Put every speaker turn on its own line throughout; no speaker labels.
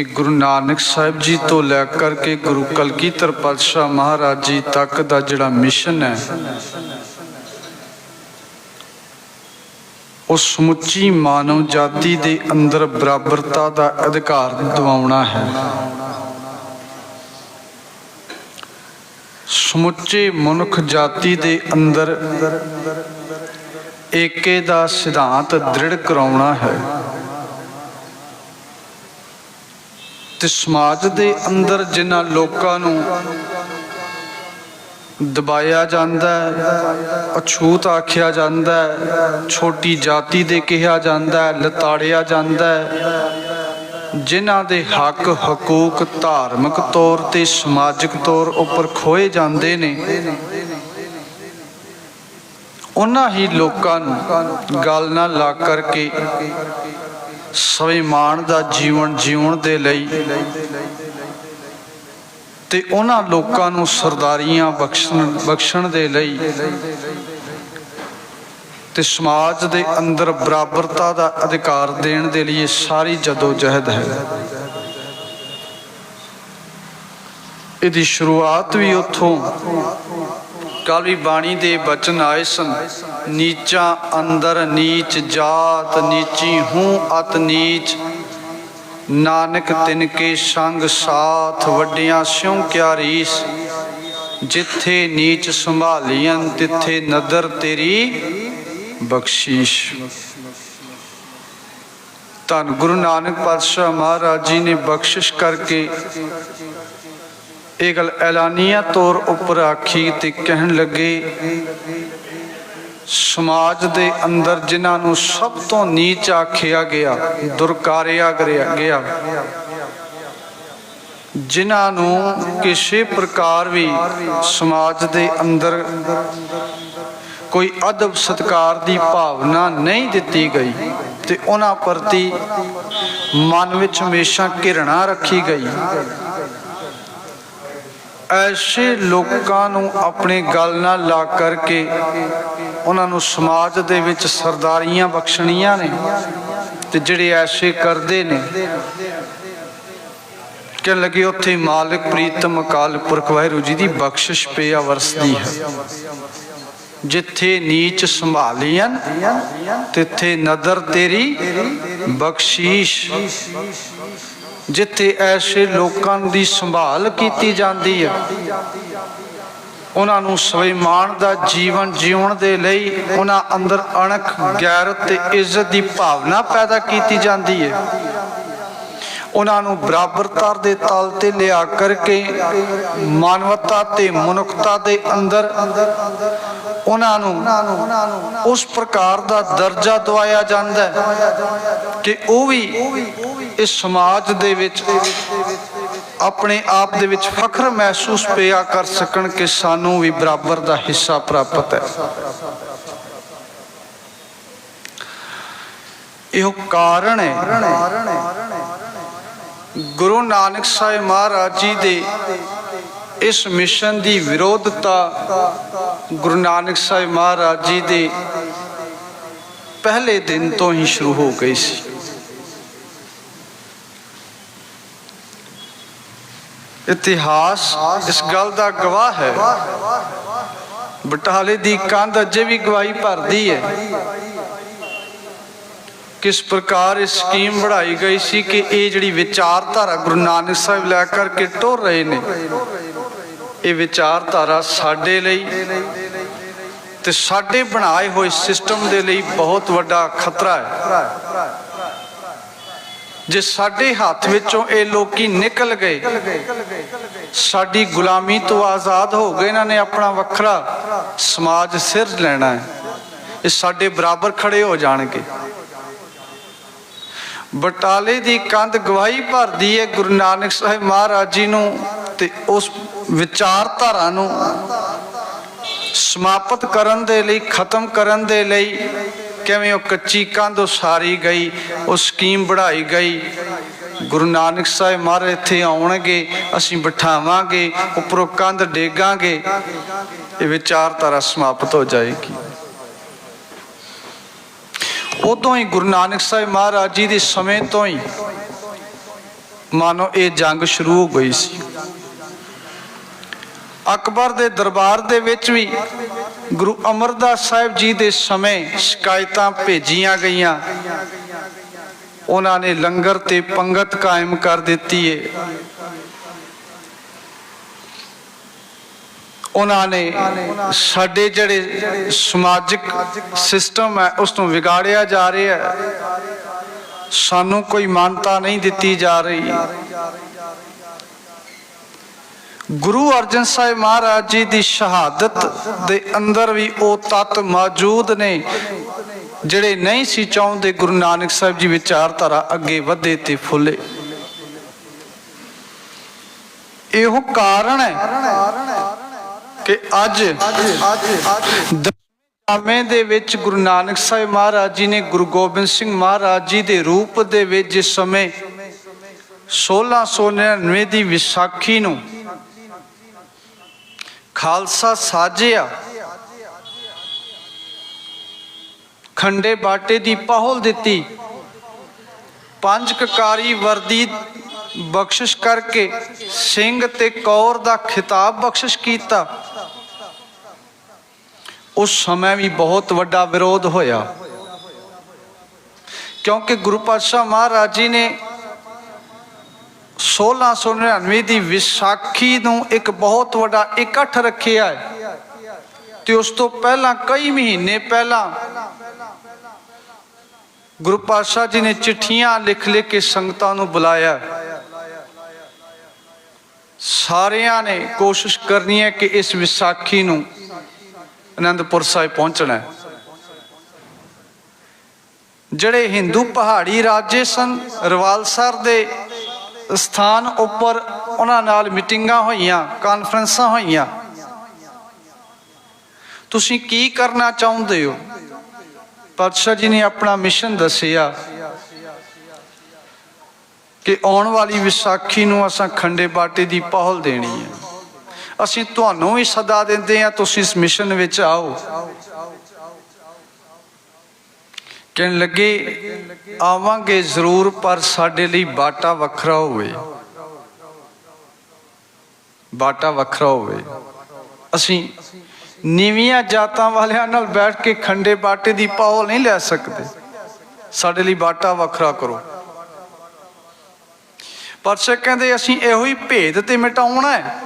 ਕਿ ਗੁਰੂ ਨਾਨਕ ਸਾਹਿਬ ਜੀ ਤੋਂ ਲੈ ਕਰਕੇ ਗੁਰੂ ਕਲਗੀਧਰ ਪਾਤਸ਼ਾਹ ਮਹਾਰਾਜ ਜੀ ਤੱਕ ਦਾ ਜਿਹੜਾ ਮਿਸ਼ਨ ਹੈ, ਉਹ ਸਮੁੱਚੀ ਮਾਨਵ ਜਾਤੀ ਦੇ ਅੰਦਰ ਬਰਾਬਰਤਾ ਦਾ ਅਧਿਕਾਰ ਦਿਵਾਉਣਾ ਹੈ। ਸਮੁੱਚੇ ਮਨੁੱਖ ਜਾਤੀ ਦੇ ਅੰਦਰ ਏਕੇ ਦਾ ਸਿਧਾਂਤ ਦ੍ਰਿੜ ਕਰਾਉਣਾ ਹੈ। ਤੇ ਸਮਾਜ ਦੇ ਅੰਦਰ ਜਿਨ੍ਹਾਂ ਲੋਕਾਂ ਨੂੰ ਦਬਾਇਆ ਜਾਂਦਾ ਹੈ, ਅਛੂਤ ਆਖਿਆ ਜਾਂਦਾ ਹੈ, ਛੋਟੀ ਜਾਤੀ ਦੇ ਕਿਹਾ ਜਾਂਦਾ ਹੈ, ਲਤਾੜਿਆ ਜਾਂਦਾ ਹੈ, ਜਿਨ੍ਹਾਂ ਦੇ ਹੱਕ, ਹਕੂਕ ਧਾਰਮਿਕ ਤੌਰ ਤੇ ਸਮਾਜਿਕ ਤੌਰ ਉੱਪਰ ਖੋਏ ਜਾਂਦੇ ਨੇ, ਉਹਨਾਂ ਹੀ ਲੋਕਾਂ ਨੂੰ ਗੱਲ ਨਾਲ ਲਾ ਕਰਕੇ ਸਵੈਮਾਨ ਦਾ ਜੀਵਨ ਜਿਉਣ ਦੇ ਲਈ। ਤੇ ਉਹਨਾਂ ਲੋਕਾਂ ਨੂੰ ਸਰਦਾਰੀਆਂ ਬਖਸ਼ਣ ਬਖਸ਼ਣ ਦੇ ਲਈ। ਤੇ ਸਮਾਜ ਦੇ ਅੰਦਰ ਬਰਾਬਰਤਾ ਦਾ ਅਧਿਕਾਰ ਦੇਣ ਦੇ ਲਈ ਸਾਰੀ ਜਦੋ ਜਹਿਦ ਹੈ। ਇਹਦੀ ਸ਼ੁਰੂਆਤ ਵੀ ਉੱਥੋਂ ਕਾਲੀ ਬਾਣੀ ਦੇ ਬਚਨ ਆਏ ਸਨ। ਨੀਚਾ ਅੰਦਰ ਨੀਚ ਜਾਤ ਨੀਚੀ ਹੂੰ ਅਤ ਨੀਚ। ਨਾਨਕ ਤਿਨ ਕੇ ਸੰਗ ਸਾਥ ਵੱਡਿਆਂ ਸਿਉ ਕਿਆ ਰੀਸ। ਜਿੱਥੇ ਨੀਚ ਸੰਭਾਲੀਆਂ ਤਿੱਥੇ ਨਦਰ ਤੇਰੀ ਬਖਸ਼ੀਸ਼। ਧੰਨ ਗੁਰੂ ਨਾਨਕ ਪਾਤਸ਼ਾਹ ਮਹਾਰਾਜ ਜੀ ਨੇ ਬਖਸ਼ਿਸ਼ ਕਰਕੇ ਇਹ ਗੱਲ ਐਲਾਨੀਆ ਤੌਰ ਉੱਪਰ ਆਖੀ ਤੇ ਕਹਿਣ ਲੱਗੇ, ਸਮਾਜ ਦੇ ਅੰਦਰ ਜਿਨ੍ਹਾਂ ਨੂੰ ਸਭ ਤੋਂ ਨੀਚ ਆਖਿਆ ਗਿਆ, ਦੁਰਕਾਰਿਆ ਗਿਆ, ਜਿਨ੍ਹਾਂ ਨੂੰ ਕਿਸੇ ਪ੍ਰਕਾਰ ਵੀ ਸਮਾਜ ਦੇ ਅੰਦਰ ਕੋਈ ਅਦਬ ਸਤਕਾਰ ਦੀ ਭਾਵਨਾ ਨਹੀਂ ਦਿੱਤੀ ਗਈ ਤੇ ਉਹਨਾਂ ਪ੍ਰਤੀ ਮਨ ਵਿੱਚ ਹਮੇਸ਼ਾ ਘਿਰਣਾ ਰੱਖੀ ਗਈ। ਐਸੇ ਲੋਕਾਂ ਨੂੰ ਆਪਣੇ ਗੱਲ ਨਾਲ ਲਾ ਕਰਕੇ ਉਹਨਾਂ ਨੂੰ ਸਮਾਜ ਦੇ ਵਿੱਚ ਸਰਦਾਰੀਆਂ ਬਖਸ਼ਣੀਆਂ ਨੇ ਤੇ ਜਿਹੜੇ ਐਸੇ ਕਰਦੇ ਨੇ ਕਿ ਲੱਗੇ ਉੱਥੇ ਮਾਲਕ ਪ੍ਰੀਤਮ ਅਕਾਲ ਪੁਰਖ ਵਾਹਿਗੁਰੂ ਜੀ ਦੀ ਬਖਸ਼ਿਸ਼ ਪਿਆ ਵਰਸਦੀ ਹੈ। ਜਿੱਥੇ ਨੀਚ ਸੰਭਾਲੀਆਂ ਤਿੱਥੇ ਨਦਰ ਤੇਰੀ ਬਖਸ਼ੀਸ਼। ਜਿੱਥੇ ਐਸੇ ਲੋਕਾਂ ਦੀ ਸੰਭਾਲ ਕੀਤੀ ਜਾਂਦੀ ਹੈ ਉਹਨਾਂ ਨੂੰ ਸਵੈਮਾਨ ਦਾ ਜੀਵਨ ਜਿਉਣ ਦੇ ਲਈ ਉਹਨਾਂ ਅੰਦਰ ਅਣਖ ਗੈਰਤ ਤੇ ਇੱਜ਼ਤ ਦੀ ਭਾਵਨਾ ਪੈਦਾ ਕੀਤੀ ਜਾਂਦੀ ਹੈ ਉਹਨਾਂ ਨੂੰ ਬਰਾਬਰਤਾ ਦੇ ਤਲ ਤੇ ਲਿਆ ਕਰਕੇ, ਮਾਨਵਤਾ ਤੇ ਮਨੁੱਖਤਾ ਦੇ ਅੰਦਰ ਉਹਨਾਂ ਨੂੰ ਉਸ ਪ੍ਰਕਾਰ ਦਾ ਦਰਜਾ ਦਵਾਇਆ ਜਾਂਦਾ ਹੈ ਕਿ ਉਹ ਵੀ ਇਸ ਸਮਾਜ ਦੇ ਵਿੱਚ ਆਪਣੇ ਆਪ ਦੇ ਵਿੱਚ ਫਖਰ ਮਹਿਸੂਸ ਪਿਆ ਕਰ ਸਕਣ ਕਿ ਸਾਨੂੰ ਵੀ ਬਰਾਬਰ ਦਾ ਹਿੱਸਾ ਪ੍ਰਾਪਤ ਹੈ। ਇਹੋ ਕਾਰਨ ਹੈ। ਗੁਰੂ ਨਾਨਕ ਸਾਹਿਬ ਮਹਾਰਾਜ ਜੀ ਦੇ ਇਸ ਮਿਸ਼ਨ ਦੀ ਵਿਰੋਧਤਾ ਗੁਰੂ ਨਾਨਕ ਸਾਹਿਬ ਮਹਾਰਾਜ ਜੀ ਦੇ ਪਹਿਲੇ ਦਿਨ ਤੋਂ ਹੀ ਸ਼ੁਰੂ ਹੋ ਗਈ ਸੀ। ਇਤਿਹਾਸ ਇਸ ਗੱਲ ਦਾ ਗਵਾਹ ਹੈ। ਬਟਾਲੇ ਦੀ ਕੰਧ ਅਜੇ ਵੀ ਗਵਾਹੀ ਭਰਦੀ ਹੈ। ਕਿਸ ਪ੍ਰਕਾਰ ਇਹ ਸਕੀਮ ਬਣਾਈ ਗਈ ਸੀ ਕਿ ਇਹ ਜਿਹੜੀ ਵਿਚਾਰਧਾਰਾ ਗੁਰੂ ਨਾਨਕ ਸਾਹਿਬ ਲੈ ਕਰਕੇ ਟੁਰ ਰਹੇ ਨੇ, ਇਹ ਵਿਚਾਰਧਾਰਾ ਸਾਡੇ ਲਈ ਤੇ ਸਾਡੇ ਬਣਾਏ ਹੋਏ ਸਿਸਟਮ ਦੇ ਲਈ ਬਹੁਤ ਵੱਡਾ ਖਤਰਾ ਹੈ। ਜੇ ਸਾਡੇ ਹੱਥ ਵਿੱਚੋਂ ਇਹ ਲੋਕੀ ਨਿਕਲ ਗਏ, ਸਾਡੀ ਗੁਲਾਮੀ ਤੋਂ ਆਜ਼ਾਦ ਹੋ ਗਏ, ਇਹਨਾਂ ਨੇ ਆਪਣਾ ਵੱਖਰਾ ਸਮਾਜ ਸਿਰਜ ਲੈਣਾ ਹੈ। ਇਹ ਸਾਡੇ ਬਰਾਬਰ ਖੜੇ ਹੋ ਜਾਣਗੇ। ਬਟਾਲੇ ਦੀ ਕੰਧ ਗਵਾਹੀ ਭਰਦੀ ਹੈ ਗੁਰੂ ਨਾਨਕ ਸਾਹਿਬ ਮਹਾਰਾਜ ਜੀ ਨੂੰ ਤੇ ਉਸ ਵਿਚਾਰਧਾਰਾ ਨੂੰ ਸਮਾਪਤ ਕਰਨ ਦੇ ਲਈ, ਖਤਮ ਕਰਨ ਦੇ ਲਈ ਕਿਵੇਂ ਉਹ ਕੱਚੀ ਕੰਧ ਉਸਾਰੀ ਗਈ, ਉਹ ਸਕੀਮ ਬਣਾਈ ਗਈ। ਗੁਰੂ ਨਾਨਕ ਸਾਹਿਬ ਮਹਾਰਾਜ ਇੱਥੇ ਆਉਣਗੇ, ਅਸੀਂ ਬਿਠਾਵਾਂਗੇ, ਉੱਪਰੋਂ ਕੰਧ ਡੇਗਾਂਗੇ, ਇਹ ਵਿਚਾਰਧਾਰਾ ਸਮਾਪਤ ਹੋ ਜਾਏਗੀ। ਉਦੋਂ ਹੀ ਗੁਰੂ ਨਾਨਕ ਸਾਹਿਬ ਮਹਾਰਾਜ ਜੀ ਦੇ ਸਮੇਂ ਤੋਂ ਹੀ ਮਾਨੋ ਇਹ ਜੰਗ ਸ਼ੁਰੂ ਹੋ ਗਈ ਸੀ। ਅਕਬਰ ਦੇ ਦਰਬਾਰ ਦੇ ਵਿੱਚ ਵੀ ਗੁਰੂ ਅਮਰਦਾਸ ਸਾਹਿਬ ਜੀ ਦੇ ਸਮੇਂ ਸ਼ਿਕਾਇਤਾਂ ਭੇਜੀਆਂ ਗਈਆਂ। ਉਹਨਾਂ ਨੇ ਲੰਗਰ ਤੇ ਪੰਗਤ ਕਾਇਮ ਕਰ ਦਿੱਤੀ ਏ। ਉਹਨਾਂ ਨੇ ਸਾਡੇ ਜਿਹੜੇ ਸਮਾਜਿਕ ਸਿਸਟਮ ਹੈ, ਉਸ ਨੂੰ ਵਿਗਾੜਿਆ ਜਾ ਰਿਹਾ ਹੈ। ਸਾਨੂੰ ਕੋਈ ਮਾਨਤਾ ਨਹੀਂ ਦਿੱਤੀ ਜਾ ਰਹੀ। ਗੁਰੂ ਅਰਜਨ ਸਾਹਿਬ ਮਹਾਰਾਜ ਜੀ ਦੀ ਸ਼ਹਾਦਤ ਦੇ ਅੰਦਰ ਵੀ ਉਹ ਤੱਤ ਮੌਜੂਦ ਨੇ, ਜਿਹੜੇ ਨਹੀਂ ਸੀ ਚਾਹੁੰਦੇ ਗੁਰੂ ਨਾਨਕ ਸਾਹਿਬ ਜੀ ਵਿਚਾਰਧਾਰਾ ਅੱਗੇ ਵਧੇ ਤੇ ਫੁੱਲੇ। ਇਹੋ ਕਾਰਨ ਹੈ ਕਿ ਅੱਜ ਦਸਵੇਂ ਦੇ ਵਿੱਚ ਗੁਰੂ ਨਾਨਕ ਸਾਹਿਬ ਮਹਾਰਾਜ ਜੀ ਨੇ ਗੁਰੂ ਗੋਬਿੰਦ ਸਿੰਘ ਮਹਾਰਾਜ ਜੀ ਦੇ ਰੂਪ ਦੇ ਵਿੱਚ ਜਿਸ ਸਮੇਂ 1699 ਦੀ ਵਿਸਾਖੀ ਨੂੰ ਖਾਲਸਾ ਸਾਜਿਆ। ਖੰਡੇ ਬਾਟੇ ਦੀ ਪਹਲ ਦਿੱਤੀ। ਪੰਜ ਕਕਾਰੀ ਵਰਦੀ ਬਖਸ਼ਿਸ਼ ਕਰਕੇ ਸਿੰਘ ਤੇ ਕੌਰ ਦਾ ਖਿਤਾਬ ਬਖਸ਼ਿਸ਼ ਕੀਤਾ। ਉਸ ਸਮੇਂ ਵੀ ਬਹੁਤ ਵੱਡਾ ਵਿਰੋਧ ਹੋਇਆ। ਕਿਉਂਕਿ ਗੁਰੂ ਪਾਤਸ਼ਾਹ ਮਹਾਰਾਜ ਜੀ ਨੇ 1699 ਦੀ ਵਿਸਾਖੀ ਨੂੰ ਇੱਕ ਬਹੁਤ ਵੱਡਾ ਇਕੱਠ ਰੱਖਿਆ ਹੈ। ਤੇ ਉਸ ਤੋਂ ਪਹਿਲਾਂ ਕਈ ਮਹੀਨੇ ਪਹਿਲਾਂ ਗੁਰੂ ਪਾਤਸ਼ਾਹ ਜੀ ਨੇ ਚਿੱਠੀਆਂ ਲਿਖ ਲਿਖ ਕੇ ਸੰਗਤਾਂ ਨੂੰ ਬੁਲਾਇਆ। ਸਾਰਿਆਂ ਨੇ ਕੋਸ਼ਿਸ਼ ਕਰਨੀ ਹੈ ਕਿ ਇਸ ਵਿਸਾਖੀ ਨੂੰ ਅਨੰਦਪੁਰ ਸਾਹਿਬ ਪਹੁੰਚਣਾ ਹੈ। ਜਿਹੜੇ ਹਿੰਦੂ ਪਹਾੜੀ ਰਾਜੇ ਸਨ, ਰਵਾਲਸਰ ਦੇ ਸਥਾਨ ਉੱਪਰ ਉਹਨਾਂ ਨਾਲ ਮੀਟਿੰਗਾਂ ਹੋਈਆਂ, ਕਾਨਫਰੰਸਾਂ ਹੋਈਆਂ। ਤੁਸੀਂ ਕੀ ਕਰਨਾ ਚਾਹੁੰਦੇ ਹੋ? ਪਾਤਸ਼ਾਹ ਜੀ ਨੇ ਆਪਣਾ ਮਿਸ਼ਨ ਦੱਸਿਆ ਕਿ ਆਉਣ ਵਾਲੀ ਵਿਸਾਖੀ ਨੂੰ ਅਸਾਂ ਖੰਡੇ ਬਾਟੇ ਦੀ ਪਹਲ ਦੇਣੀ ਹੈ। ਅਸੀਂ ਤੁਹਾਨੂੰ ਵੀ ਸਦਾ ਦਿੰਦੇ ਹਾਂ, ਤੁਸੀਂ ਇਸ ਮਿਸ਼ਨ ਵਿੱਚ ਆਓ। ਕਹਿਣ ਲੱਗੇ, ਆਵਾਂਗੇ ਜ਼ਰੂਰ, ਪਰ ਸਾਡੇ ਲਈ ਬਾਟਾ ਵੱਖਰਾ ਹੋਵੇ। ਬਾਟਾ ਵੱਖਰਾ ਹੋਵੇ। ਅਸੀਂ ਨੀਵੀਆਂ ਜਾਤਾਂ ਵਾਲਿਆਂ ਨਾਲ ਬੈਠ ਕੇ ਖੰਡੇ ਬਾਟੇ ਦੀ ਪਾਉ ਨਹੀਂ ਲੈ ਸਕਦੇ। ਸਾਡੇ ਲਈ ਬਾਟਾ ਵੱਖਰਾ ਕਰੋ। ਪਰਸੇ ਕਹਿੰਦੇ, ਅਸੀਂ ਇਹੋ ਹੀ ਭੇਦ ਤੇ ਮਿਟਾਉਣਾ ਹੈ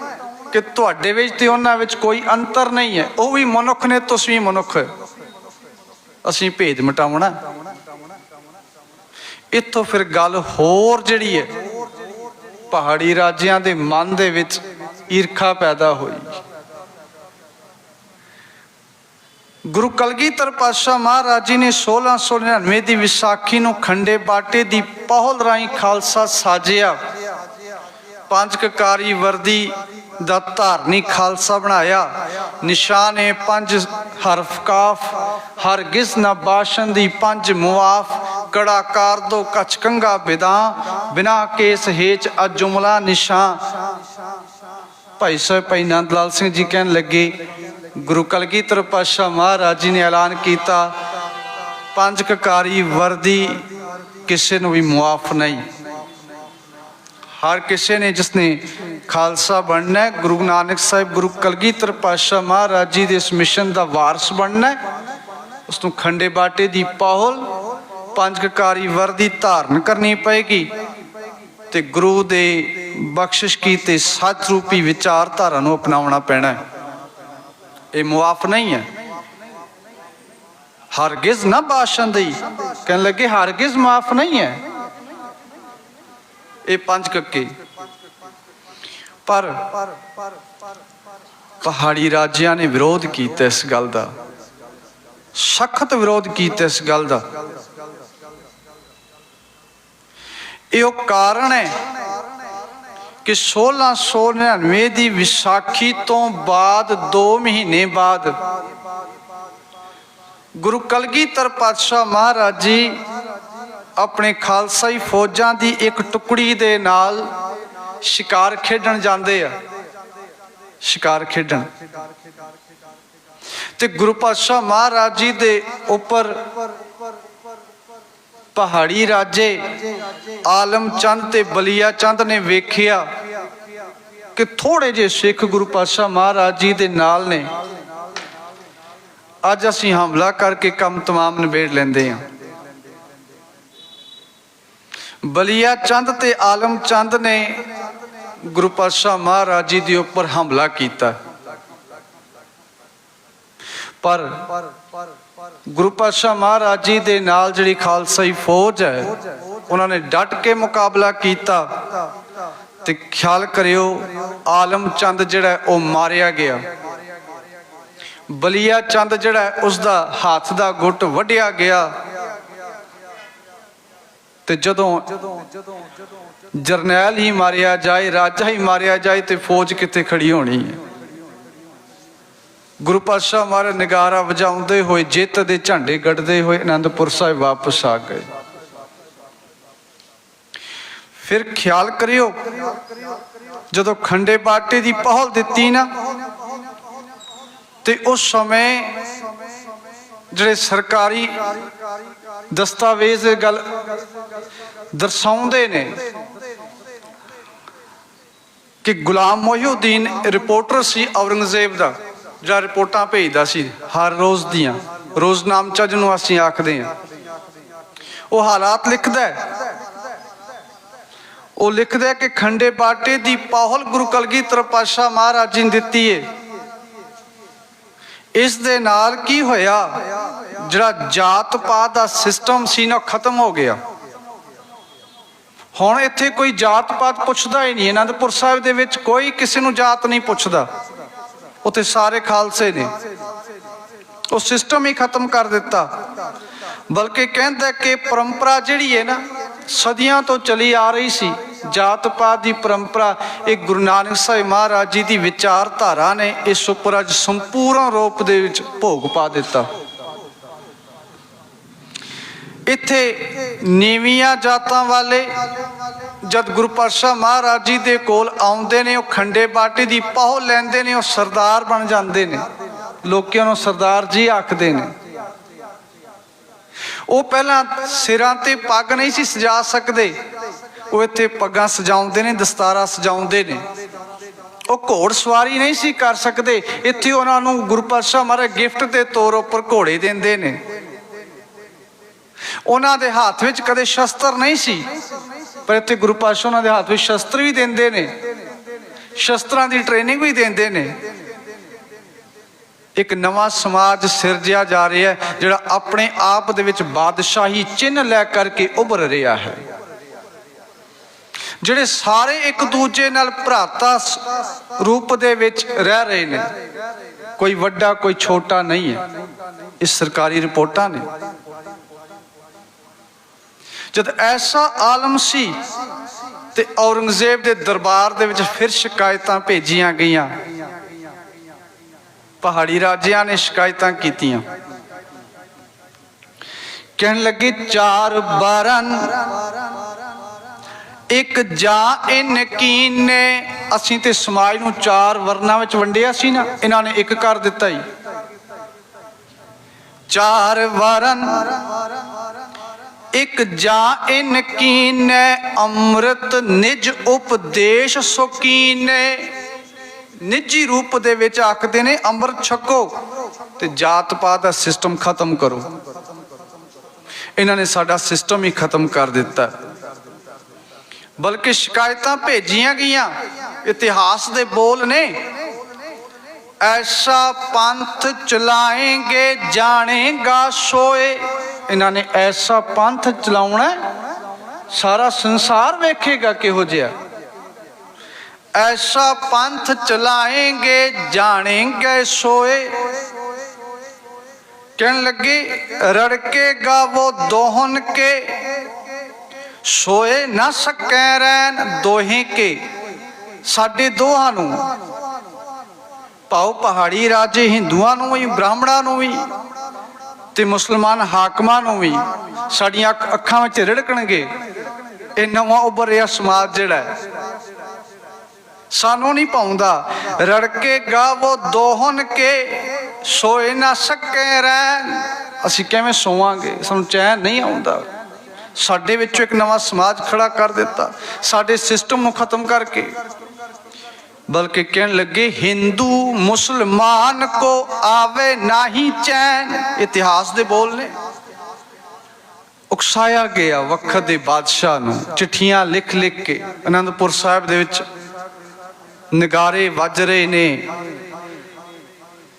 ਕਿ ਤੁਹਾਡੇ ਵਿੱਚ ਤੇ ਉਹਨਾਂ ਵਿੱਚ ਕੋਈ ਅੰਤਰ ਨਹੀਂ ਹੈ। ਉਹ ਵੀ ਮਨੁੱਖ ਨੇ, ਤੁਸੀਂ ਮਨੁੱਖ ਅਸੀਂ ਭੇਦ ਮਿਟਾਉਣਾ। ਇੱਥੋਂ ਫਿਰ ਗੱਲ ਹੋਰ ਜਿਹੜੀ ਹੈ, ਪਹਾੜੀ ਰਾਜਿਆਂ ਦੇ ਮਨ ਦੇ ਵਿੱਚ ਈਰਖਾ ਪੈਦਾ ਹੋਈ। ਗੁਰੂ ਕਲਗੀਧਰ ਪਾਤਸ਼ਾਹ ਮਹਾਰਾਜ ਜੀ ਨੇ 1699 ਦੀ ਵਿਸਾਖੀ ਨੂੰ ਖੰਡੇ ਬਾਟੇ ਦੀ ਪਹਲ ਰਾਹੀਂ ਖਾਲਸਾ ਸਾਜਿਆ। ਪੰਜ ਕਕਾਰੀ ਵਰਦੀ ਦਾ ਧਾਰਨੀ ਖਾਲਸਾ ਬਣਾਇਆ। ਨਿਸ਼ਾਨ ਹੈ ਪੰਜ ਹਰਫ ਕਾਫ, ਹਰਗਿਜ਼ ਨਾ ਬਾਸ਼ਨ ਦੀ ਪੰਜ ਮੁਆਫ ਕੜਾ ਦੋ ਕਛ ਬਿਦਾ, ਬਿਨਾ ਕੇਸ ਹੇਚ ਅਜੁਮਲਾ ਨਿਸ਼ਾਨ ਭਾਈ ਸਾਹਿਬ, ਭਾਈ ਨੰਦ ਲਾਲ ਸਿੰਘ ਜੀ ਕਹਿਣ ਲੱਗੇ, ਗੁਰੂ ਕਲਗੀਧਰ ਪਾਤਸ਼ਾਹ ਮਹਾਰਾਜ ਜੀ ਨੇ ਐਲਾਨ ਕੀਤਾ, ਪੰਜ ਕਕਾਰੀ ਵਰਦੀ ਕਿਸੇ ਨੂੰ ਵੀ ਮੁਆਫ ਨਹੀਂ। ਹਰ ਕਿਸੇ ਨੇ ਜਿਸਨੇ ਖਾਲਸਾ ਬਣਨਾ ਗੁਰੂ ਨਾਨਕ ਸਾਹਿਬ, ਗੁਰੂ ਕਲਗੀਧਰ ਪਾਤਸ਼ਾਹ ਮਹਾਰਾਜ ਜੀ ਦੇ ਇਸ ਮਿਸ਼ਨ ਦਾ ਵਾਰਸ ਬਣਨਾ ਉਸ ਨੂੰ ਖੰਡੇ ਬਾਟੇ ਦੀ ਪਾਹਲ, ਪੰਜ ਕਕਾਰੀ ਵਰਦੀ ਧਾਰਨ ਕਰਨੀ ਪਏਗੀ ਤੇ ਗੁਰੂ ਦੇ ਬਖਸ਼ਿਸ਼ ਕੀਤੇ ਸੱਚ ਰੂਪੀ ਵਿਚਾਰਧਾਰਾ ਨੂੰ ਅਪਣਾਉਣਾ ਪੈਣਾ ਹੈ। ਇਹ ਮੁਆਫ ਨਹੀਂ ਹੈ। ਹਰਗਿਜ਼ ਨਾ ਬਾਸ਼ਨ ਦੀ, ਕਹਿਣ ਲੱਗੇ ਹਰਗਿਜ਼ ਮਾਫ ਨਹੀਂ ਹੈ। ਇਹ ਪੰਜ ਕੱਕੇ। ਪਰ ਪਹਾੜੀ ਰਾਜਿਆਂ ਨੇ ਵਿਰੋਧ ਕੀਤਾ ਇਸ ਗੱਲ ਦਾ। ਸਖਤ ਵਿਰੋਧ ਕੀਤਾ ਇਸ ਗੱਲ ਦਾ। ਇਹ ਉਹ ਕਾਰਨ ਹੈ ਕਿ 1699 ਦੀ ਵਿਸਾਖੀ ਤੋਂ ਬਾਅਦ 2 ਮਹੀਨੇ ਬਾਅਦ ਗੁਰੂ ਕਲਗੀਧਰ ਪਾਤਸ਼ਾਹ ਮਹਾਰਾਜ ਜੀ ਆਪਣੇ ਖਾਲਸਾਈ ਫੌਜਾਂ ਦੀ ਇੱਕ ਟੁਕੜੀ ਦੇ ਨਾਲ ਸ਼ਿਕਾਰ ਖੇਡਣ ਜਾਂਦੇ ਆ। ਸ਼ਿਕਾਰ ਖੇਡਣ। ਤੇ ਗੁਰੂ ਪਾਤਸ਼ਾਹ ਮਹਾਰਾਜ ਜੀ ਦੇ ਉੱਪਰ ਪਹਾੜੀ ਰਾਜੇ ਆਲਮ ਚੰਦ ਤੇ ਬਲੀਆ ਚੰਦ ਨੇ ਵੇਖਿਆ ਕਿ ਥੋੜੇ ਜਿਹੇ ਸਿੱਖ ਗੁਰੂ ਪਾਤਸ਼ਾਹ ਮਹਾਰਾਜ ਜੀ ਦੇ ਨਾਲ ਨੇ। ਅੱਜ ਅਸੀਂ ਹਮਲਾ ਕਰਕੇ ਕੰਮ ਤਮਾਮ ਨਿਬੇੜ ਲੈਂਦੇ ਹਾਂ। ਬਲੀਆ ਚੰਦ ਤੇ ਆਲਮ ਚੰਦ ਨੇ ਗੁਰੂ ਪਾਤਸ਼ਾਹ ਮਹਾਰਾਜ ਜੀ ਦੇ ਉੱਪਰ ਹਮਲਾ ਕੀਤਾ। ਪਰ ਗੁਰੂ ਪਾਤਸ਼ਾਹ ਮਹਾਰਾਜ ਜੀ ਦੇ ਨਾਲ ਜਿਹੜੀ ਖਾਲਸਾਈ ਫੌਜ ਹੈ ਉਹਨਾਂ ਨੇ ਡਟ ਕੇ ਮੁਕਾਬਲਾ ਕੀਤਾ। ਤੇ ਖਿਆਲ ਕਰਿਓ ਆਲਮ ਚੰਦ ਜਿਹੜਾ ਉਹ ਮਾਰਿਆ ਗਿਆ। ਬਲੀਆ ਚੰਦ ਜਿਹੜਾ ਹੈ, ਉਸ ਦਾ ਹੱਥ ਦਾ ਗੁੱਟ ਵੱਢਿਆ ਗਿਆ। ਤੇ ਜਦੋਂ ਜਰਨੈਲ ਹੀ ਮਾਰਿਆ ਜਾਏ, ਰਾਜਾ ਹੀ ਮਾਰਿਆ ਜਾਏ ਤੇ ਫੌਜ ਕਿੱਥੇ ਖੜੀ ਹੋਣੀ ਹੈ? ਗੁਰੂ ਪਾਤਸ਼ਾਹ ਮਾਰੇ ਨਿਗਾਰਾ ਵਜਾਉਂਦੇ ਹੋਏ, ਜਿੱਤ ਦੇ ਝੰਡੇ ਗੱਡਦੇ ਹੋਏ ਆਨੰਦਪੁਰ ਸਾਹਿਬ ਵਾਪਸ ਆ ਗਏ। ਫਿਰ ਖਿਆਲ ਕਰਿਓ, ਜਦੋਂ ਖੰਡੇ ਬਾਟੇ ਦੀ ਪਹਲ ਦਿੱਤੀ ਨਾ, ਤੇ ਉਸ ਸਮੇਂ ਜਿਹੜੇ ਸਰਕਾਰੀ ਦਸਤਾਵੇਜ਼ ਗੱਲ ਦਰਸਾਉਂਦੇ ਨੇ ਕਿ ਗੁਲਾਮ ਮੋਹਿਉਦੀਨ ਰਿਪੋਰਟਰ ਸੀ ਔਰੰਗਜ਼ੇਬ ਦਾ ਜਿਹੜਾ ਰਿਪੋਰਟਾਂ ਭੇਜਦਾ ਸੀ ਹਰ ਰੋਜ਼ ਦੀਆਂ। ਰੋਜ਼ਨਾਮਚਾ ਜਿਹਨੂੰ ਅਸੀਂ ਆਖਦੇ ਹਾਂ। ਉਹ ਹਾਲਾਤ ਲਿਖਦਾ ਉਹ ਲਿਖਦਾ ਕਿ ਖੰਡੇ ਬਾਟੇ ਦੀ ਪਾਹਲ ਗੁਰੂ ਕਲਗੀਧਰ ਪਾਤਸ਼ਾਹ ਮਹਾਰਾਜ ਜੀ ਨੇ ਦਿੱਤੀ ਏ। ਇਸ ਦੇ ਨਾਲ ਕੀ ਹੋਇਆ? ਜਿਹੜਾ ਜਾਤ ਪਾਤ ਦਾ ਸਿਸਟਮ ਸੀ ਨਾ ਖਤਮ ਹੋ ਗਿਆ। ਹੁਣ ਇੱਥੇ ਕੋਈ ਜਾਤ ਪਾਤ ਪੁੱਛਦਾ ਹੀ ਨਹੀਂ। ਅਨੰਦਪੁਰ ਸਾਹਿਬ ਦੇ ਵਿੱਚ ਕੋਈ ਕਿਸੇ ਨੂੰ ਜਾਤ ਨਹੀਂ ਪੁੱਛਦਾ। ਉੱਥੇ ਸਾਰੇ ਖਾਲਸੇ ਨੇ। ਉਹ ਸਿਸਟਮ ਹੀ ਖਤਮ ਕਰ ਦਿੱਤਾ। ਬਲਕਿ ਕਹਿੰਦਾ ਕਿ ਪਰੰਪਰਾ ਜਿਹੜੀ ਹੈ ਨਾ, ਸਦੀਆਂ ਤੋਂ ਚਲੀ ਆ ਰਹੀ ਸੀ। ਜਾਤ ਪਾਤ ਦੀ ਪਰੰਪਰਾ, ਇਹ ਗੁਰੂ ਨਾਨਕ ਸਾਹਿਬ ਮਹਾਰਾਜ ਜੀ ਦੀ ਵਿਚਾਰਧਾਰਾ ਨੇ ਇਸ ਉੱਪਰ ਅੱਜ ਸੰਪੂਰਨ ਰੂਪ ਦੇ ਵਿੱਚ ਭੋਗ ਪਾ ਦਿੱਤਾ। ਇੱਥੇ ਨੀਵੀਆਂ ਜਾਤਾਂ ਵਾਲੇ ਜਦ ਗੁਰੂ ਪਾਤਸ਼ਾਹ ਮਹਾਰਾਜ ਜੀ ਦੇ ਕੋਲ ਆਉਂਦੇ ਨੇ, ਉਹ ਖੰਡੇ ਬਾਟੇ ਦੀ ਪਾਹ ਲੈਂਦੇ ਨੇ, ਉਹ ਸਰਦਾਰ ਬਣ ਜਾਂਦੇ ਨੇ। ਲੋਕੀ ਉਹਨੂੰ ਸਰਦਾਰ ਜੀ ਆਖਦੇ ਨੇ। ਉਹ ਪਹਿਲਾਂ ਸਿਰਾਂ ਤੇ ਪੱਗ ਨਹੀਂ ਸੀ ਸਜਾ ਸਕਦੇ। ਉਹ ਇੱਥੇ ਪੱਗਾਂ ਸਜਾਉਂਦੇ ਨੇ, ਦਸਤਾਰਾ ਸਜਾਉਂਦੇ ਨੇ। ਉਹ ਘੋੜ ਸਵਾਰੀ ਨਹੀਂ ਸੀ ਕਰ ਸਕਦੇ। ਇੱਥੇ ਉਹਨਾਂ ਨੂੰ ਗੁਰੂ ਪਾਤਸ਼ਾਹ ਮਹਾਰਾਜ ਗਿਫਟ ਦੇ ਤੌਰ ਉੱਪਰ ਘੋੜੇ ਦਿੰਦੇ ਨੇ। ਉਹਨਾਂ ਦੇ ਹੱਥ ਵਿੱਚ ਕਦੇ ਸ਼ਸਤਰ ਨਹੀਂ ਸੀ। ਪਰ ਇੱਥੇ ਗੁਰੂ ਪਾਤਸ਼ਾਹ ਉਹਨਾਂ ਦੇ ਹੱਥ ਵਿੱਚ ਸ਼ਸਤਰ ਵੀ ਦਿੰਦੇ ਨੇ। ਸ਼ਸਤਰਾਂ ਦੀ ਟ੍ਰੇਨਿੰਗ ਵੀ ਦਿੰਦੇ ਨੇ। ਇੱਕ ਨਵਾਂ ਸਮਾਜ ਸਿਰਜਿਆ ਜਾ ਰਿਹਾ ਹੈ, ਜਿਹੜਾ ਆਪਣੇ ਆਪ ਦੇ ਵਿੱਚ ਬਾਦਸ਼ਾਹੀ ਚਿੰਨ੍ਹ ਲੈ ਕਰਕੇ ਉਭਰ ਰਿਹਾ ਹੈ। ਜਿਹੜੇ ਸਾਰੇ ਇੱਕ ਦੂਜੇ ਨਾਲ ਭਰਾਤਾ ਰੂਪ ਦੇ ਵਿੱਚ ਰਹਿ ਰਹੇ ਨੇ। ਕੋਈ ਵੱਡਾ, ਕੋਈ ਛੋਟਾ ਨਹੀਂ ਹੈ। ਇਹ ਸਰਕਾਰੀ ਰਿਪੋਰਟਾਂ ਨੇ। ਜਦ ਐਸਾ ਆਲਮ ਸੀ ਤੇ ਔਰੰਗਜ਼ੇਬ ਦੇ ਦਰਬਾਰ ਦੇ ਵਿੱਚ ਫਿਰ ਸ਼ਿਕਾਇਤਾਂ ਭੇਜੀਆਂ ਗਈਆਂ। ਪਹਾੜੀ ਰਾਜਿਆਂ ਨੇ ਸ਼ਿਕਾਇਤਾਂ ਕੀਤੀਆਂ। ਕਹਿਣ ਲੱਗੇ, ਚਾਰ ਬਾਰਨ, ਇੱਕ ਜਾਂ ਇਨ ਕੀਨੇ ਅਸੀਂ ਤੇ ਸਮਾਜ ਨੂੰ ਚਾਰ ਵਰਨਾਂ ਵਿੱਚ ਵੰਡਿਆ ਸੀ ਨਾ, ਇਹਨਾਂ ਨੇ ਇੱਕ ਕਰ ਦਿੱਤਾ ਹੀ ਚਾਰ ਵਰਨ ਇੱਕ ਜਾਂ ਇਨ ਕੀਨੇ, ਅੰਮ੍ਰਿਤ ਨਿਜ ਉਪਦੇਸ਼ ਸੋ ਕੀਨੇ। ਨਿੱਜੀ ਰੂਪ ਦੇ ਵਿੱਚ ਆਖਦੇ ਨੇ, ਅੰਮ੍ਰਿਤ ਛਕੋ ਤੇ ਜਾਤ ਪਾਤ ਦਾ ਸਿਸਟਮ ਖਤਮ ਕਰੋ। ਇਹਨਾਂ ਨੇ ਸਾਡਾ ਸਿਸਟਮ ਹੀ ਖਤਮ ਕਰ ਦਿੱਤਾ। ਬਲਕਿ ਸ਼ਿਕਾਇਤਾਂ ਭੇਜੀਆਂ ਗਈਆਂ, ਇਤਿਹਾਸ ਦੇ ਬੋਲ ਨੇ, ਐਸਾ ਪੰਥ ਚਲਾਏਗੇ, ਜਾਣੇਗਾ ਸੋਏ। ਇਹਨਾਂ ਨੇ ਐਸਾ ਪੰਥ ਚਲਾਉਣਾ ਸਾਰਾ ਸੰਸਾਰ ਵੇਖੇਗਾ ਕਿਹੋ ਜਿਹਾ। ਐਸਾ ਪੰਥ ਚਲਾਏਂਗੇ ਜਾਣेंगे ਸੋਏ। ਕਹਿਣ ਲੱਗੇ, ਰੜਕੇਗਾ ਉਹ ਦੋਹਨ ਕੇ, ਸੋਏ ਨਾ ਸਕੈ ਰਹਿਣ ਦੋਹੇ ਕੇ। ਸਾਡੇ ਦੋਹਾਂ ਨੂੰ ਪਾਉ ਪਹਾੜੀ ਰਾਜੇ ਹਿੰਦੂਆਂ ਨੂੰ ਵੀ, ਬ੍ਰਾਹਮਣਾਂ ਨੂੰ ਵੀ ਤੇ ਮੁਸਲਮਾਨ ਹਾਕਮਾਂ ਨੂੰ ਵੀ ਸਾਡੀਆਂ ਅੱਖ- ਅੱਖਾਂ ਵਿੱਚ ਰਿੜਕਣਗੇ। ਇਹ ਨਵਾਂ ਉੱਭਰਿਆ ਸਮਾਜ ਜਿਹੜਾ ਹੈ। ਸਾਨੂੰ ਨਹੀਂ ਪਾਉਂਦਾ ਰੜਕੇਗਾ ਉਹ ਦੋਹਨ ਕੇ, ਸੋਏ ਨਾ ਸਕੇ ਰਹਿਣ। ਅਸੀਂ ਕਿਵੇਂ ਸੋਵਾਂਗੇ? ਸਾਨੂੰ ਚੈਨ ਨਹੀਂ ਆਉਂਦਾ। ਸਾਡੇ ਵਿੱਚੋਂ ਇੱਕ ਨਵਾਂ ਸਮਾਜ ਖੜਾ ਕਰ ਦਿੱਤਾ। ਸਾਡੇ ਸਿਸਟਮ ਨੂੰ ਖਤਮ ਕਰਕੇ ਬਲਕਿ ਕਹਿਣ ਲੱਗੇ, ਹਿੰਦੂ ਮੁਸਲਮਾਨ ਕੋ ਆਵੇ ਨਹੀਂ ਚੈਨ। ਇਤਿਹਾਸ ਦੇ ਬੋਲ ਨੇ। ਉਕਸਾਇਆ ਗਿਆ ਵਕਤ ਦੇ ਬਾਦਸ਼ਾਹ ਨੂੰ, ਚਿੱਠੀਆਂ ਲਿਖ ਲਿਖ ਕੇ, ਅਨੰਦਪੁਰ ਸਾਹਿਬ ਦੇ ਵਿੱਚ ਨਗਾਰੇ ਵੱਜ ਰਹੇ ਨੇ।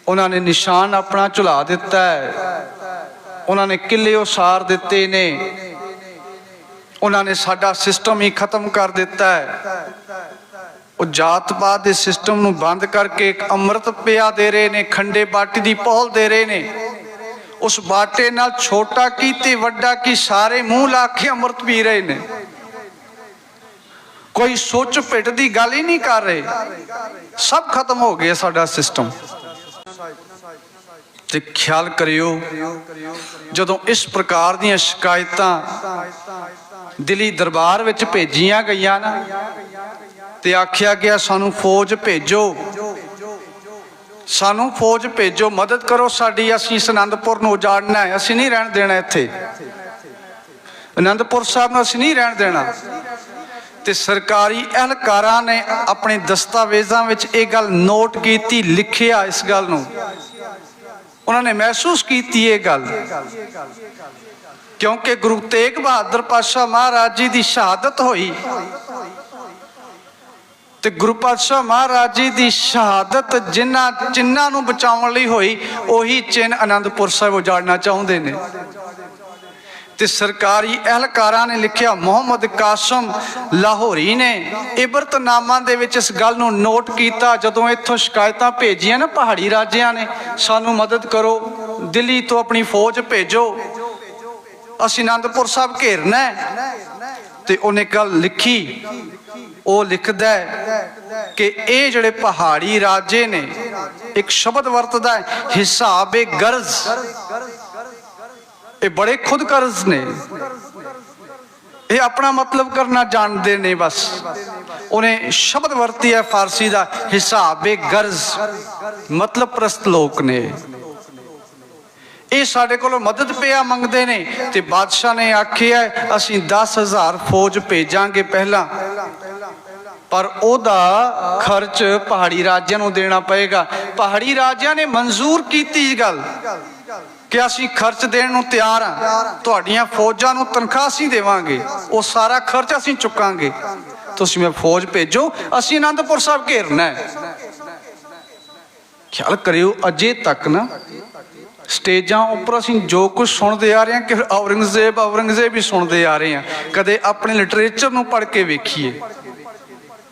ਉਹਨਾਂ ਨੇ ਨਿਸ਼ਾਨ ਆਪਣਾ ਝੁਲਾ ਦਿੱਤਾ ਹੈ। ਉਹਨਾਂ ਨੇ ਕਿਲੇ ਉਸਾਰ ਦਿੱਤੇ ਨੇ। ਉਹਨਾਂ ਨੇ ਸਾਡਾ ਸਿਸਟਮ ਹੀ ਖਤਮ ਕਰ ਦਿੱਤਾ ਹੈ। ਉਹ ਜਾਤ ਪਾਤ ਦੇ ਸਿਸਟਮ ਨੂੰ ਬੰਦ ਕਰਕੇ ਇੱਕ ਅੰਮ੍ਰਿਤ ਪਿਆ ਦੇ ਰਹੇ ਨੇ, ਖੰਡੇ ਬਾਟੀ ਦੀ ਪਹਲ ਦੇ ਰਹੇ ਨੇ। ਉਸ ਬਾਟੇ ਨਾਲ ਛੋਟਾ ਕੀ ਤੇ ਵੱਡਾ ਕੀ ਸਾਰੇ ਮੂੰਹ ਲਾ ਕੇ ਅੰਮ੍ਰਿਤ ਪੀ ਰਹੇ ਨੇ। ਕੋਈ ਸੋਚ ਪਿੱਟ ਦੀ ਗੱਲ ਹੀ ਨਹੀਂ ਕਰ ਰਹੇ। ਸਭ ਖਤਮ ਹੋ ਗਿਆ ਸਾਡਾ ਸਿਸਟਮ। ਤੇ ਖਿਆਲ ਕਰਿਓ, ਜਦੋਂ ਇਸ ਪ੍ਰਕਾਰ ਦੀਆਂ ਸ਼ਿਕਾਇਤਾਂ ਦਿੱਲੀ ਦਰਬਾਰ ਵਿੱਚ ਭੇਜੀਆਂ ਗਈਆਂ ਨਾ ਤੇ ਆਖਿਆ ਗਿਆ, ਸਾਨੂੰ ਫੌਜ ਭੇਜੋ। ਸਾਨੂੰ ਫੌਜ ਭੇਜੋ। ਮਦਦ ਕਰੋ ਸਾਡੀ। ਅਸੀਂ ਇਸ ਆਨੰਦਪੁਰ ਨੂੰ ਉਜਾੜਨਾ ਹੈ। ਅਸੀਂ ਨਹੀਂ ਰਹਿਣ ਦੇਣਾ ਇੱਥੇ। ਆਨੰਦਪੁਰ ਸਾਹਿਬ ਨੂੰ ਅਸੀਂ ਨਹੀਂ ਰਹਿਣ ਦੇਣਾ। ਤੇ ਸਰਕਾਰੀ ਅਹਿਲਕਾਰਾਂ ਨੇ ਆਪਣੇ ਦਸਤਾਵੇਜ਼ਾਂ ਵਿੱਚ ਇਹ ਗੱਲ ਨੋਟ ਕੀਤੀ, ਲਿਖਿਆ ਇਸ ਗੱਲ ਨੂੰ। ਉਹਨਾਂ ਨੇ ਮਹਿਸੂਸ ਕੀਤੀ ਇਹ ਗੱਲ। ਕਿਉਂਕਿ ਗੁਰੂ ਤੇਗ ਬਹਾਦਰ ਪਾਤਸ਼ਾਹ ਮਹਾਰਾਜ ਜੀ ਦੀ ਸ਼ਹਾਦਤ ਹੋਈ। ਤੇ ਗੁਰੂ ਪਾਤਸ਼ਾਹ ਮਹਾਰਾਜ ਜੀ ਦੀ ਸ਼ਹਾਦਤ ਜਿਨ੍ਹਾਂ ਚਿੰਨਾਂ ਨੂੰ ਬਚਾਉਣ ਲਈ ਹੋਈ, ਉਹੀ ਚਿੰਨ ਆਨੰਦਪੁਰ ਸਾਹਿਬ ਉਜਾੜਨਾ ਚਾਹੁੰਦੇ ਨੇ। ਤੇ ਸਰਕਾਰੀ ਅਹਿਲਕਾਰਾਂ ਨੇ ਲਿਖਿਆ, ਮੁਹੰਮਦ ਕਾਸਮ ਲਾਹੌਰੀ ਨੇ ਇਬਰਤਨਾਮਾ ਦੇ ਵਿੱਚ ਇਸ ਗੱਲ ਨੂੰ ਨੋਟ ਕੀਤਾ, ਜਦੋਂ ਇੱਥੋਂ ਸ਼ਿਕਾਇਤਾਂ ਭੇਜੀਆਂ ਨਾ ਪਹਾੜੀ ਰਾਜਿਆਂ ਨੇ, ਸਾਨੂੰ ਮਦਦ ਕਰੋ, ਦਿੱਲੀ ਤੋਂ ਆਪਣੀ ਫੌਜ ਭੇਜੋ, ਅਸੀਂ ਆਨੰਦਪੁਰ ਸਾਹਿਬ ਘੇਰਨਾ ਹੈ। ਤੇ ਉਹਨੇ ਗੱਲ ਲਿਖੀ ਉਹ ਲਿਖਦਾ ਹੈ ਕਿ ਇਹ ਜਿਹੜੇ ਪਹਾੜੀ ਰਾਜੇ ਨੇ, ਇੱਕ ਸ਼ਬਦ ਵਰਤਦਾ ਹੈ, ਹਿਸਾਬੇ ਗਰਜ਼। ਇਹ ਬੜੇ ਖੁਦ ਕਰਜ਼ ਨੇ। ਇਹ ਆਪਣਾ ਮਤਲਬ ਕਰਨਾ ਜਾਣਦੇ ਨੇ ਬਸ। ਉਹਨੇ ਸ਼ਬਦ ਵਰਤੀ ਹੈ ਫਾਰਸੀ ਦਾ, ਹਿਸਾਬੇ ਗਰਜ਼। ਮਤਲਬ ਪ੍ਰਸਤ ਲੋਕ ਨੇ। ਇਹ ਸਾਡੇ ਕੋਲੋਂ ਮਦਦ ਪਿਆ ਮੰਗਦੇ ਨੇ ਤੇ ਬਾਦਸ਼ਾਹ ਨੇ ਆਖਿਆ, ਅਸੀਂ 10000 ਫੌਜ ਭੇਜਾਂਗੇ ਪਹਿਲਾਂ। ਪਰ ਉਹਦਾ ਖਰਚ ਪਹਾੜੀ ਰਾਜਿਆਂ ਨੂੰ ਦੇਣਾ ਪਏਗਾ। ਪਹਾੜੀ ਰਾਜਿਆਂ ਨੇ ਮਨਜ਼ੂਰ ਕੀਤੀ ਗੱਲ ਕਿ ਅਸੀਂ ਖਰਚ ਦੇਣ ਨੂੰ ਤਿਆਰ ਹਾਂ। ਤੁਹਾਡੀਆਂ ਫੌਜਾਂ ਨੂੰ ਤਨਖਾਹ ਅਸੀਂ ਦੇਵਾਂਗੇ। ਉਹ ਸਾਰਾ ਖਰਚ ਅਸੀਂ ਚੁੱਕਾਂਗੇ। ਤੁਸੀਂ ਮੈਂ ਫੌਜ ਭੇਜੋ, ਅਸੀਂ ਆਨੰਦਪੁਰ ਸਾਹਿਬ ਘੇਰਨਾ ਹੈ। ਖਿਆਲ ਕਰਿਓ, ਅਜੇ ਤੱਕ ਨਾ ਸਟੇਜਾਂ ਉੱਪਰ ਅਸੀਂ ਜੋ ਕੁਝ ਸੁਣਦੇ ਆ ਰਹੇ ਹਾਂ, ਕਿ ਔਰੰਗਜ਼ੇਬ ਔਰੰਗਜ਼ੇਬ ਹੀ ਸੁਣਦੇ ਆ ਰਹੇ ਹਾਂ। ਕਦੇ ਆਪਣੇ ਲਿਟਰੇਚਰ ਨੂੰ ਪੜ੍ਹ ਕੇ ਵੇਖੀਏ।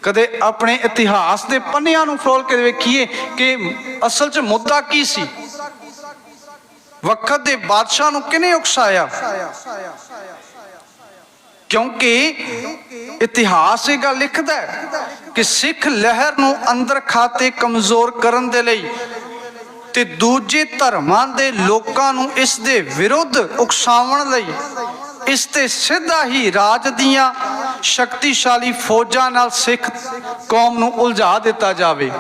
ਕਦੇ ਆਪਣੇ ਇਤਿਹਾਸ ਦੇ ਪੰਨਿਆਂ ਨੂੰ ਫਰੋਲ ਕੇ ਵੇਖੀਏ ਕਿ ਅਸਲ 'ਚ ਮੁੱਦਾ ਕੀ ਸੀ? ਵਕਤ ਦੇ ਬਾਦਸ਼ਾਹ ਨੂੰ ਕਿਨੇ ਉਕਸਾਇਆ? ਕਿਉਂਕਿ ਇਤਿਹਾਸ ਇਹ ਗੱਲ ਲਿਖਦਾ ਹੈ ਕਿ ਸਿੱਖ ਲਹਿਰ ਨੂੰ ਅੰਦਰ ਖਾਤੇ ਕਮਜ਼ੋਰ ਕਰਨ ਦੇ ਲਈ ਤੇ ਦੂਜੇ ਧਰਮਾਂ ਦੇ ਲੋਕਾਂ ਨੂੰ ਇਸ ਦੇ ਵਿਰੁੱਧ ਉਕਸਾਉਣ ਲਈ ਇਸ ਤੇ ਸਿੱਧਾ ਹੀ ਰਾਜ ਦੀਆਂ ਸ਼ਕਤੀਸ਼ਾਲੀ ਫੌਜਾਂ ਨਾਲ ਸਿੱਖ ਕੌਮ ਨੂੰ ਉਲਝਾ ਦਿੱਤਾ ਜਾਵੇ।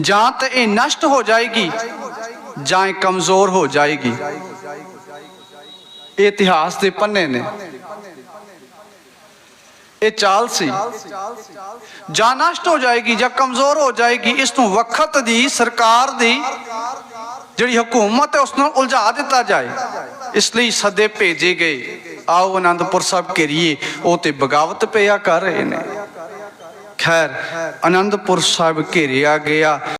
ਜਾਂ ਤਾਂ ਇਹ ਨਸ਼ਟ ਹੋ ਜਾਏਗੀ, ਜਾਂ ਇਹ ਕਮਜ਼ੋਰ ਹੋ ਜਾਏਗੀ। ਇਹ ਇਤਿਹਾਸ ਦੇ ਪੰਨੇ ਨੇ। ਇਹ ਚਾਲ ਸੀ। ਜਾਂ ਨਸ਼ਟ ਹੋ ਜਾਏਗੀ ਜਾਂ ਕਮਜ਼ੋਰ ਹੋ ਜਾਏਗੀ, ਇਸ ਨੂੰ ਵਕਤ ਦੀ ਸਰਕਾਰ ਦੀ ਜਿਹੜੀ ਹਕੂਮਤ ਹੈ ਉਸ ਨੂੰ ਉਲਝਾ ਦਿੱਤਾ ਜਾਏ। ਇਸ ਲਈ ਸਦੇ ਭੇਜੇ ਗਏ। ਆਓ ਅਨੰਦਪੁਰ ਸਾਹਿਬ ਘੇਰੀਏ। ਉਹ ਤੇ ਬਗਾਵਤ ਪਿਆ ਕਰ ਰਹੇ ਨੇ। ਖੈਰ, ਅਨੰਦਪੁਰ ਸਾਹਿਬ ਘੇਰਿਆ ਗਿਆ।